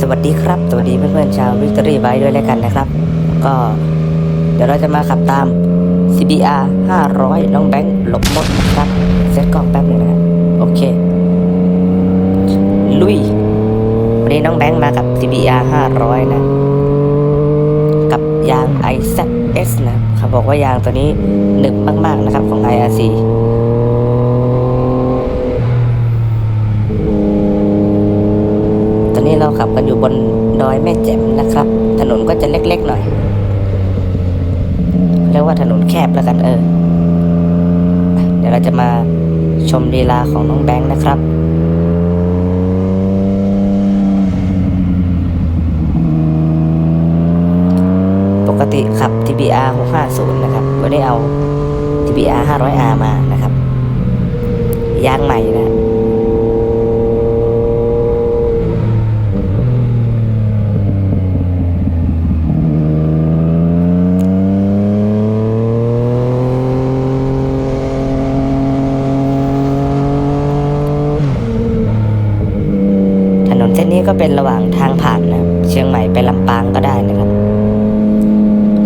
สวัสดีครับ สวัสดีเพื่อนๆชาววิกตอรี่ไบด้วยแล้วกันนะครับ ก็เดี๋ยวเราจะมาขับตาม CBR 500 น้องแบงค์หลบหมดครับเซ็ตกล้องแป๊บหนึงนะโอเค ลุย วันนี้น้องแบงค์มากับ CBR 500 นะ กับยาง IZS นะเขาบอกว่ายางตัวนี้หนึบมากๆนะครับของ IRC ตอนนี้เราขับ กันอยู่บนดอยแม่แจ่มนะครับ ถนนก็จะเล็กๆหน่อยเรียกว่าถนนแคบแล้วกันเออ เดี๋ยวเราจะมาชมลีลาของน้องแบงค์นะครับปกติขับ TBR 650 นะครับวันนี้เอา TBR 500R มานะครับ ยางใหม่นะ ถ นี้ก็เป็นระหว่างทางผ่านนะเชียงใหม่ไปลำปางก็ได้นะครับ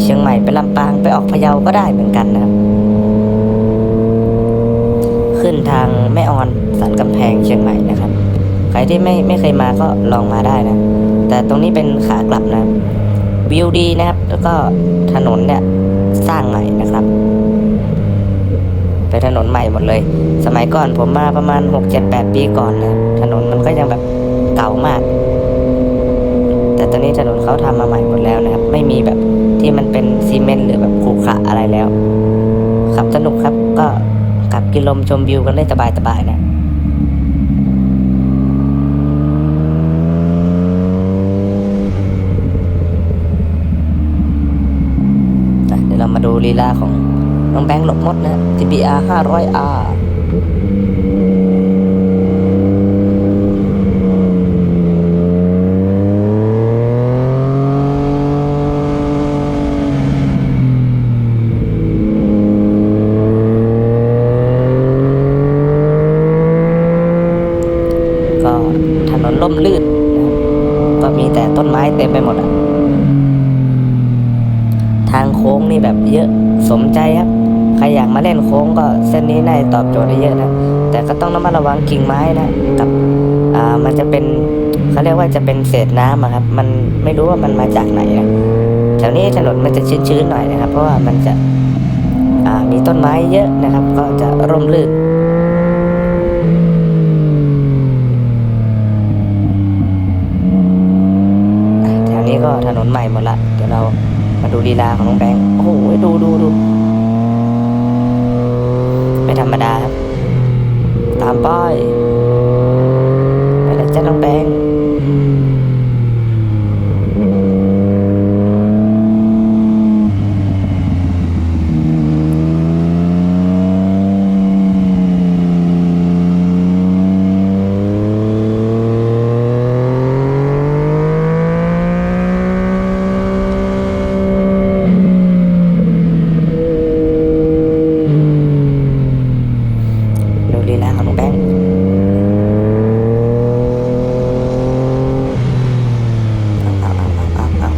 เชียงใหม่ไปลำปางไปออกพะเยาก็ได้เหมือนกันนะครับ ขึ้นทางแม่ออนสันกำแพงเชียงใหม่นะครับ ใครที่ไม่ไม่เคยมาก็ลองมาได้นะ แต่ตรงนี้เป็นขากลับนะวิวดีนะครับ แล้วก็ถนนเนี่ยสร้างใหม่นะครับเป็นถนนใหม่หมดเลย สมัยก่อนผมมาประมาณหกเจ็ดแปดปีก่อนนะ ถนนมันก็ยังแบบ มาก แต่ตอนนี้ถนนเขาทำมาใหม่หมดแล้วนะครับ ไม่มีแบบที่มันเป็นซีเมนต์หรือแบบขรุขระอะไรแล้ว ขับสนุกครับก็ขับกินลมชมวิวกันได้สบายๆนะอะเดี๋ยวเรามาดูลีลาของน้องแบงค์หลบมดนะ TBR 500R ก็ถนน ล่มลื่น ก็มีแต่ต้นไม้เต็มไปหมดอะทางโค้งนี่แบบเยอะสมใจครับ ใครอยากมาเล่นโค้งก็เส้นนี้น่าจะตอบโจทย์ได้เยอะนะ แต่ก็ต้องระมัดระวังกิ่งไม้นะกับอ่ามันจะเป็นเขาเรียกว่าจะเป็นเศษน้ำครับ มันไม่รู้ว่ามันมาจากไหนนะแถวนี้ถนนมันจะชื้นๆหน่อยนะครับ เพราะว่ามันจะอ่ามีต้นไม้เยอะนะครับ ก็จะร่มรื่น ลีลาของน้องแบงค์โอ้โหดูดูดูไม่ธรรมดาครับ ตามป้ายไปแล้วจ้าน้องแบงค์ดูลีลาของน้องแบงค์เอาเอาเอาเอาเอาเอา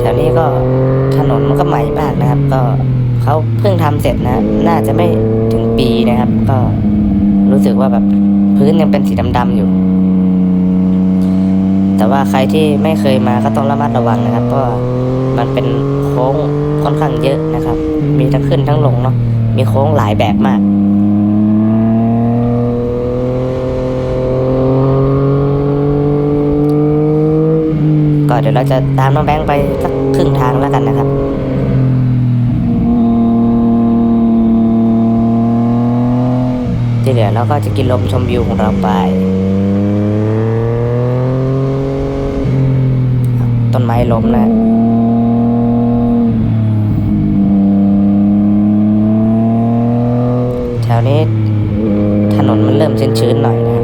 แถวนี้ก็ถนนมันก็ใหม่มากนะครับ ก็เขาเพิ่งทำเส ร็จนะ น่าจะไม่ถึงปีนะครับ ก็รู้สึกว่าแบบพื้นยังเป็นสีดำๆอยู่ แต่ว่าใครที่ไม่เคยมาก็ต้องระมัดระวังนะครับ เพราะมันเป็นโค้งค่อนข้างเยอะนะครับ มีทั้งขึ้นทั้งลงเนาะ มีโค้งหลายแบบมากก็เดี๋ยวเราจะตามน้องแบงค์ไปสักครึ่งทางแล้วกันนะครับ ที่เหลือเราก็จะกินลมชมวิวของเราไป ต้นไม้ล้มนะแถวนี้ถนนมันเริ่มชื้นๆหน่อยนะ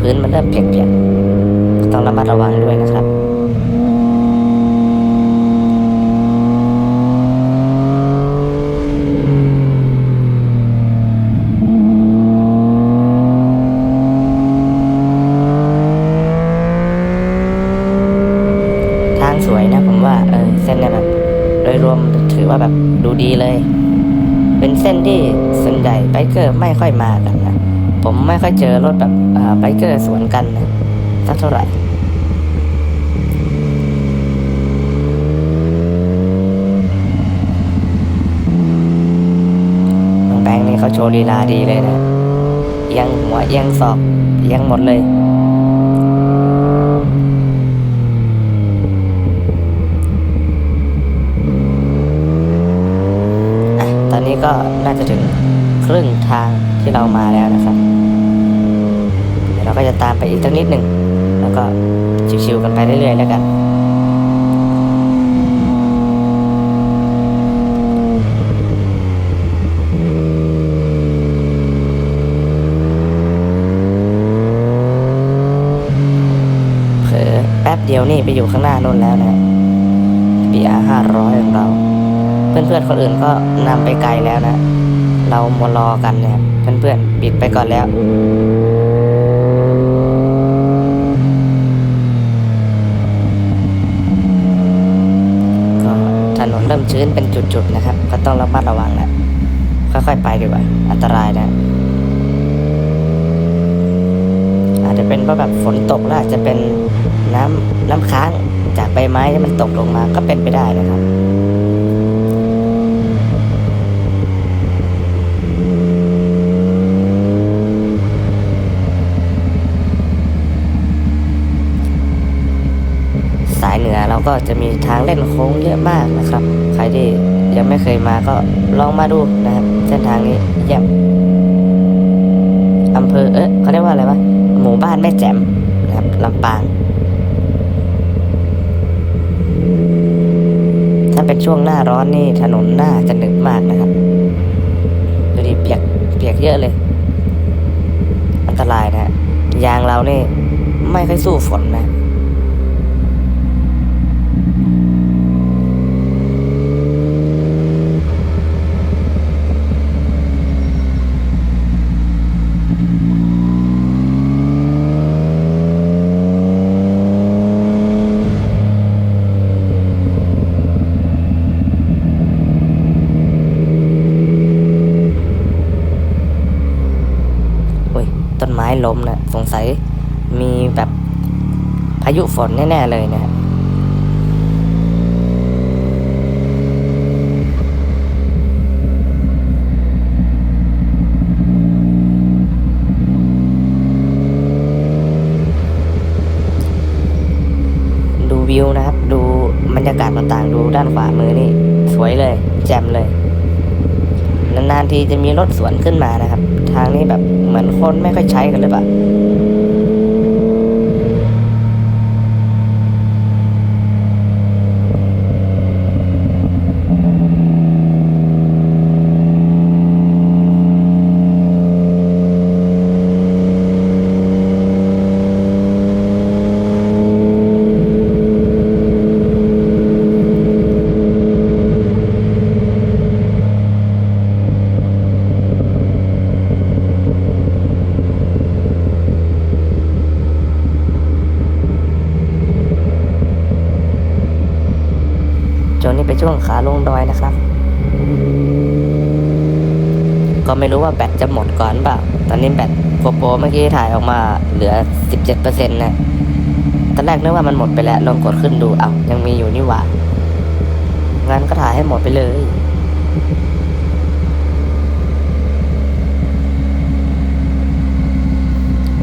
พื้นมันเริ่มเปียกๆต้องระมัดระวังด้วยนะครับ ทางสวยนะผมว่าเออเส้นเนี่ยแบบ โดยรวมถือว่าแบบดูดีเลย เป็นเส้นที่ส่วนใหญ่ไบเกอร์ไม่ค่อยมากันนะ ผมไม่ค่อยเจอรถแบบไบเกอร์สวนกันนะสักเท่าไหร่น้องแบงค์นี่เขาโชว์ลีลาดีเลยนะเอียงหัวเอียงศอกเอียงหมดเลย อะ ตอ นี้ก็น่าจะถึงครึ่งทางที่เรามาแล้วนะครับเดี๋ยวเราก็จะตามไปอีกสักนิดหนึ่งแล้วก็ชิวๆกันไปเรื่อยๆแล้วกันเผลอแป๊บเดียวนี่ไปอยู่ข้างหน้านู่นแล้วนะ BR ห้าร้อยของเรา เพื่อนๆคนอื่นก็นำไปไกลแล้วนะ เรามารอกันเนี่ยเพื่อนๆบิดไปก่อนแล้วก็ถนนเริ่มชื้นเป็นจุดๆนะครับ ก็ต้องระมัดระวังนะค่อยๆไปดีกว่า อันตรายนะอาจจะเป็นเพราะแบบฝนตกแล้วอาจจะเป็นน้ำน้ำค้างจากใบไม้ที่มันตกลงมาก็เป็นไปได้นะครับ สาย เราก็จะมีทางเล่นโค้งเยอะมากนะครับ ใครที่ยังไม่เคยมาก็ลองมาดูนะครับ เส้นทางนี้เยี่ยมอำเภอเอ๊ะเขาเรียกว่าอะไรวะหมู่บ้านแม่แจ่มนะครับลำปาง ถ้าเป็นช่วงหน้าร้อนนี่ถนนหน้าจะหนึบมากนะครับดูดิเปียกเปียกเยอะเลย อันตรายนะฮะยางเรานี่ไม่ค่อยสู้ฝนนะ ม้ล้มนะสงสัยมีแบบพายุฝนแน่ ๆ เลยนะดูวิวนะครับ ดูบรรยากาศต่างๆ ดูด้านขวามือนี่ สวยเลย แจ่มเลย นาน ๆ ทีจะมีรถสวนขึ้นมานะครับ ทางนี้แบบ มือนคนไม่ค่อยใช้กันหรือเปล่า จนนี่เป็นช่วงขาลงดอยนะครับ ก็ไม่รู้ว่าแบตจะหมดก่อนเปล่า ตอนนี้แบตโกโปรเมื่อกี้ถ่ายออกมาเหลือ 17%นะตอนแรกนึกว่ามันหมดไปแล้วลองกดขึ้นดูเอ้ายังมีอยู่นี่หว่างั้นก็ถ่ายให้หมดไปเลย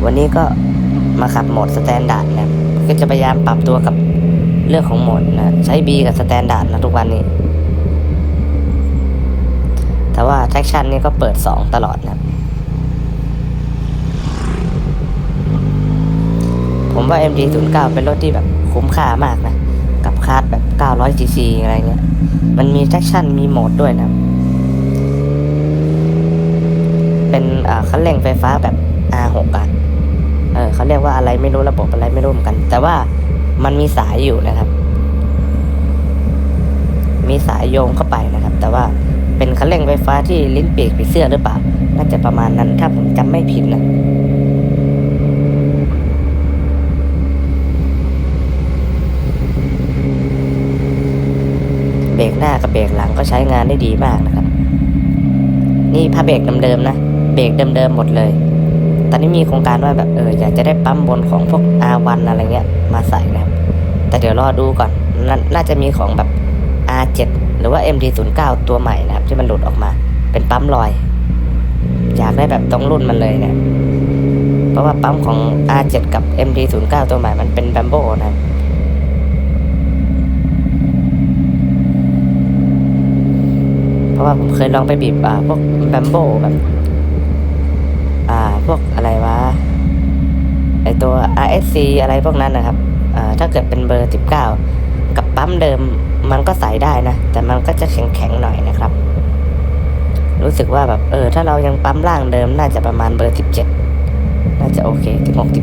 วันนี้ก็มาขับโหมดสแตนดาร์ดนะ ก็จะพยายามปรับตัวกับเรื่องของโหมดนะ ใช้ B กับสแตนดาร์ดนะทุกวันนี้ แต่ว่า traction นี่ก็เปิด 2 ตลอดนะผมว่า MD09 เป็นรถที่แบบคุ้มค่ามากนะ กับคาร์ดแบบ 900cc อะไรเงี้ย มันมี traction มีโหมดด้วยนะ เป็นอ่าคันเร่งไฟฟ้าแบบ R6 อะเออเขาเรียกว่าอะไรไม่รู้ระบบอะไรไม่รู้เหมือนกัน แต่ว่ามันมีสายอยู่นะครับ มีสายโยงเข้าไปนะครับ แต่ว่า เป็นคันเร่งไฟฟ้าที่ลิ้นปีกผีเสื้อหรือเปล่า น่าจะประมาณนั้นถ้าผมจำไม่ผิดนะเบรกหน้ากับเบรกหลังก็ใช้งานได้ดีมากนะครับ นี่ผ้าเบรกเดิมๆนะ เบรกเดิมๆหมดเลย ตอนนี้มีโครงการว่าแบบเอออยากจะได้ปั๊มบนของพวก R1 อะไรเงี้ยมาใส่นะครับ แต่เดี๋ยวรอดูก่อนนน่าจะมีของแบบ R7 หรือว่า MT09 ตัวใหม่นะครับ ที่มันหลุดออกมา เป็นปั๊มลอย อยากได้แบบตรงรุ่นมันเลยเนี่ยเพราะว่าปั๊มของ R7 กับ MT09 ตัวใหม่มันเป็นแบมโบนะครับเพราะว่าผมเคยลองไปบีบอ่าพวกแบมโบแบบอ่าพวกอะไรวะไอตัว RSC อะไรพวกนั้นนะครับอ่าถ้าเกิดเป็นเบอร์ 19 กับปั๊มเดิม มันก็ใส่ได้นะ แต่มันก็จะแข็งๆหน่อยนะครับ รู้สึกว่าแบบเออ ถ้าเรายังปั๊มล่างเดิม น่าจะประมาณเบอร์17น่าจะโอเค16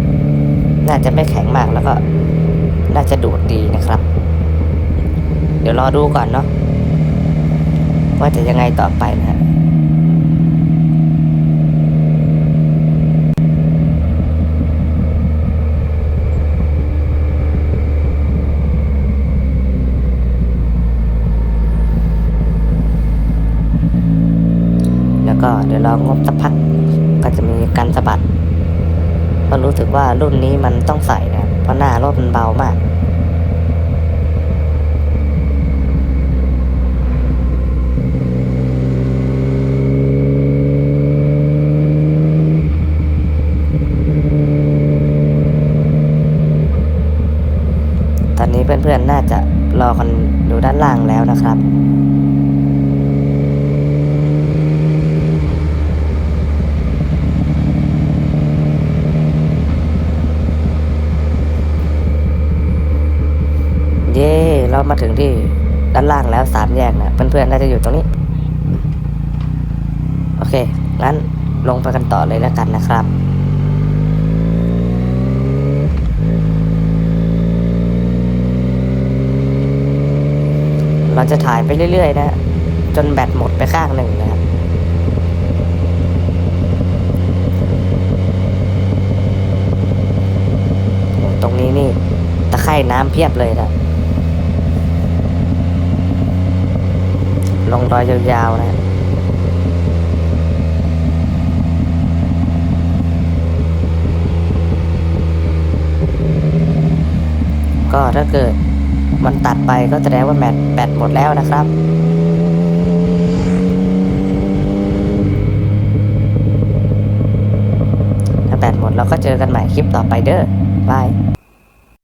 17น่าจะไม่แข็งมากแล้วก็ น่าจะดูดดีนะครับ เดี๋ยวรอดูก่อนเนาะว่าจะยังไงต่อไปนะฮะ แล้ว ก็เดี๋ยวลองงบสักพักก็จะมีการสะบัดก็รู้สึกว่ารุ่นนี้มันต้องใส่นะเพราะหน้ารถมันเบามากตอนนี้เพื่อนๆ น่าจะรอกันอยู่ด้านล่างแล้วนะครับ เย่ เรามาถึงที่ด้านล่างแล้วสามแยกนะเพื่อนๆน่าจะอยู่ตรงนี้ โอเค งั้นลงไปกันต่อเลยแล้วกันนะครับเราจะถ่ายไปเรื่อยๆ นะ จนแบตหมดไปข้างหนึ่งนะครับ ตรงนี้นี่ตะไคร่น้ำเพียบเลยนะ ลงรอยยาวๆนะก็ถ้าเกิดมันตัดไปก็แสดงว่าแบตแบตหมดแล้วนะครับ ถ้าแบตหมดเราก็เจอกันใหม่คลิปต่อไปเด้อบาย